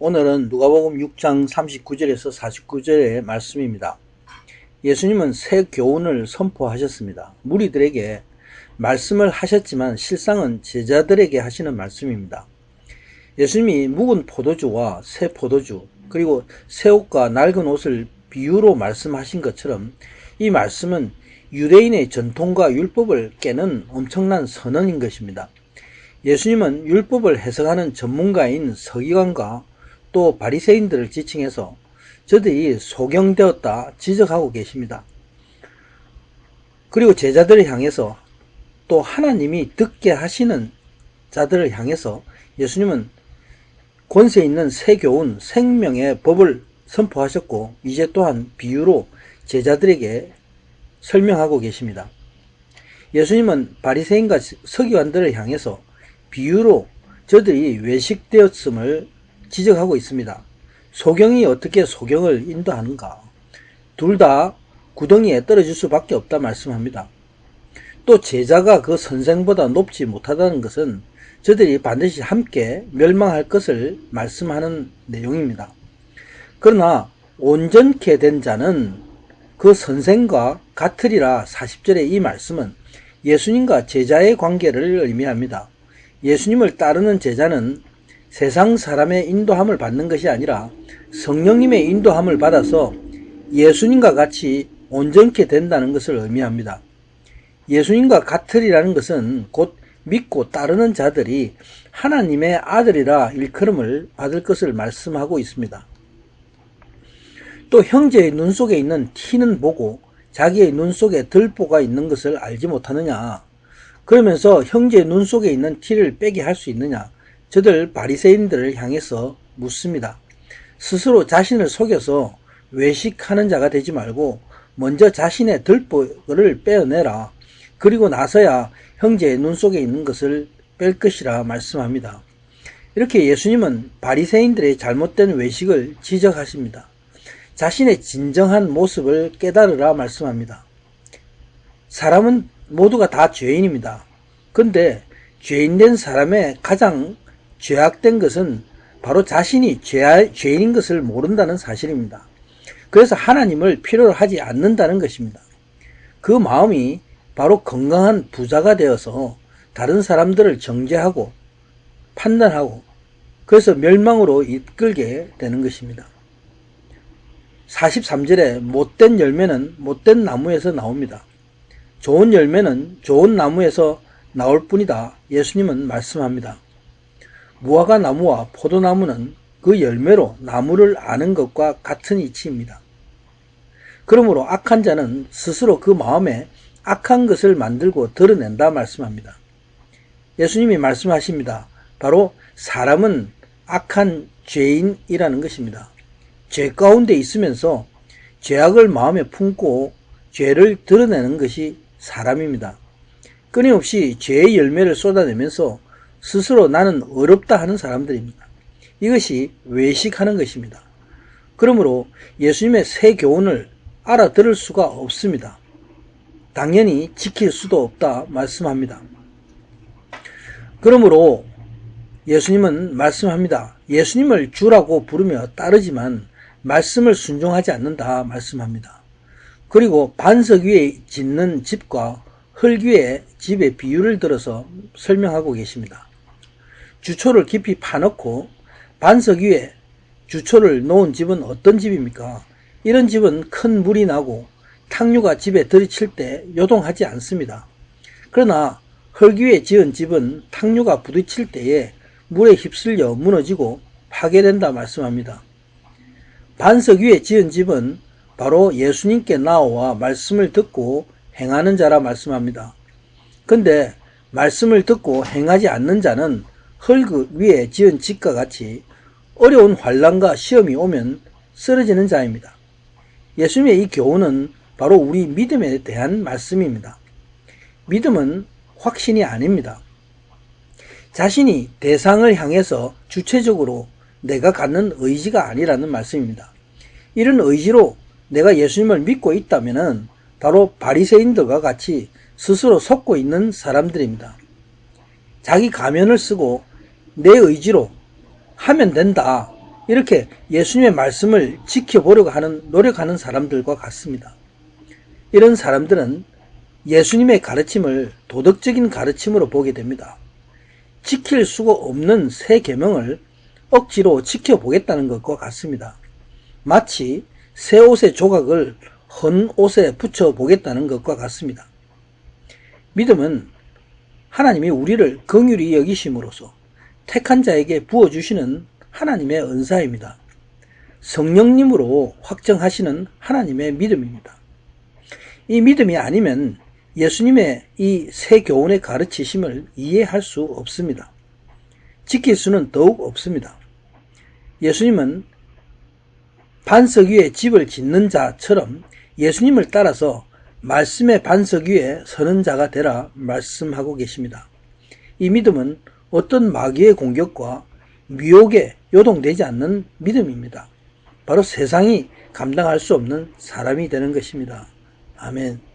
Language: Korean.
오늘은 누가복음 6장 39절에서 49절의 말씀입니다. 예수님은 새 교훈을 선포하셨습니다. 무리들에게 말씀을 하셨지만 실상은 제자들에게 하시는 말씀입니다. 예수님이 묵은 포도주와 새 포도주 그리고 새 옷과 낡은 옷을 비유로 말씀하신 것처럼 이 말씀은 유대인의 전통과 율법을 깨는 엄청난 선언인 것입니다. 예수님은 율법을 해석하는 전문가인 서기관과 또 바리새인들을 지칭해서 저들이 소경되었다 지적하고 계십니다. 그리고 제자들을 향해서 또 하나님이 듣게 하시는 자들을 향해서 예수님은 권세 있는 새 교훈 생명의 법을 선포하셨고 이제 또한 비유로 제자들에게 설명하고 계십니다. 예수님은 바리새인과 서기관들을 향해서 비유로 저들이 외식되었음을 지적하고 있습니다. 소경이 어떻게 소경을 인도하는가? 둘 다 구덩이에 떨어질 수밖에 없다 말씀합니다. 또 제자가 그 선생보다 높지 못하다는 것은 저들이 반드시 함께 멸망할 것을 말씀하는 내용입니다. 그러나 온전케 된 자는 그 선생과 같으리라 40절의 이 말씀은 예수님과 제자의 관계를 의미합니다. 예수님을 따르는 제자는 세상 사람의 인도함을 받는 것이 아니라 성령님의 인도함을 받아서 예수님과 같이 온전케 된다는 것을 의미합니다. 예수님과 같으리라는 것은 곧 믿고 따르는 자들이 하나님의 아들이라 일컬음을 받을 것을 말씀하고 있습니다. 또 형제의 눈 속에 있는 티는 보고 자기의 눈 속에 들보가 있는 것을 알지 못하느냐. 그러면서 형제의 눈 속에 있는 티를 빼게 할 수 있느냐. 저들 바리새인들을 향해서 묻습니다. 스스로 자신을 속여서 외식하는 자가 되지 말고 먼저 자신의 들보를 빼어내라. 그리고 나서야 형제의 눈 속에 있는 것을 뺄 것이라 말씀합니다. 이렇게 예수님은 바리새인들의 잘못된 외식을 지적하십니다. 자신의 진정한 모습을 깨달으라 말씀합니다. 사람은 모두가 다 죄인입니다. 근데 죄인된 사람의 가장 죄악된 것은 바로 자신이 죄, 죄인인 것을 모른다는 사실입니다. 그래서 하나님을 필요로 하지 않는다는 것입니다. 그 마음이 바로 건강한 부자가 되어서 다른 사람들을 정죄하고 판단하고 그래서 멸망으로 이끌게 되는 것입니다. 43절에 못된 열매는 못된 나무에서 나옵니다. 좋은 열매는 좋은 나무에서 나올 뿐이다. 예수님은 말씀합니다. 무화과 나무와 포도나무는 그 열매로 나무를 아는 것과 같은 이치입니다. 그러므로 악한 자는 스스로 그 마음에 악한 것을 만들고 드러낸다 말씀합니다. 예수님이 말씀하십니다. 바로 사람은 악한 죄인이라는 것입니다. 죄 가운데 있으면서 죄악을 마음에 품고 죄를 드러내는 것이 사람입니다. 끊임없이 죄의 열매를 쏟아내면서 스스로 나는 어렵다 하는 사람들입니다. 이것이 외식하는 것입니다. 그러므로 예수님의 새 교훈을 알아들을 수가 없습니다. 당연히 지킬 수도 없다 말씀합니다. 그러므로 예수님은 말씀합니다. 예수님을 주라고 부르며 따르지만 말씀을 순종하지 않는다 말씀합니다. 그리고 반석 위에 짓는 집과 흙 위에 집의 비유를 들어서 설명하고 계십니다. 주초를 깊이 파놓고 반석 위에 주초를 놓은 집은 어떤 집입니까? 이런 집은 큰 물이 나고 탕류가 집에 들이칠 때 요동하지 않습니다. 그러나 흙 위에 지은 집은 탕류가 부딪힐 때에 물에 휩쓸려 무너지고 파괴된다 말씀합니다. 반석 위에 지은 집은 바로 예수님께 나와 말씀을 듣고 행하는 자라 말씀합니다. 근데 말씀을 듣고 행하지 않는 자는 흙 위에 지은 집과 같이 어려운 환란과 시험이 오면 쓰러지는 자입니다. 예수님의 이 교훈은 바로 우리 믿음에 대한 말씀입니다. 믿음은 확신이 아닙니다. 자신이 대상을 향해서 주체적으로 내가 갖는 의지가 아니라는 말씀입니다. 이런 의지로 내가 예수님을 믿고 있다면 바로 바리새인들과 같이 스스로 속고 있는 사람들입니다. 자기 가면을 쓰고 내 의지로 하면 된다. 이렇게 예수님의 말씀을 지켜보려고 하는, 노력하는 사람들과 같습니다. 이런 사람들은 예수님의 가르침을 도덕적인 가르침으로 보게 됩니다. 지킬 수가 없는 새 계명을 억지로 지켜보겠다는 것과 같습니다. 마치 새 옷의 조각을 헌 옷에 붙여 보겠다는 것과 같습니다. 믿음은 하나님이 우리를 긍휼히 여기심으로써 택한 자에게 부어주시는 하나님의 은사입니다. 성령님으로 확정하시는 하나님의 믿음입니다. 이 믿음이 아니면 예수님의 이 새 교훈의 가르치심을 이해할 수 없습니다. 지킬 수는 더욱 없습니다. 예수님은 반석 위에 집을 짓는 자처럼 예수님을 따라서 말씀의 반석 위에 서는 자가 되라 말씀하고 계십니다. 이 믿음은 어떤 마귀의 공격과 미혹에 요동되지 않는 믿음입니다. 바로 세상이 감당할 수 없는 사람이 되는 것입니다. 아멘.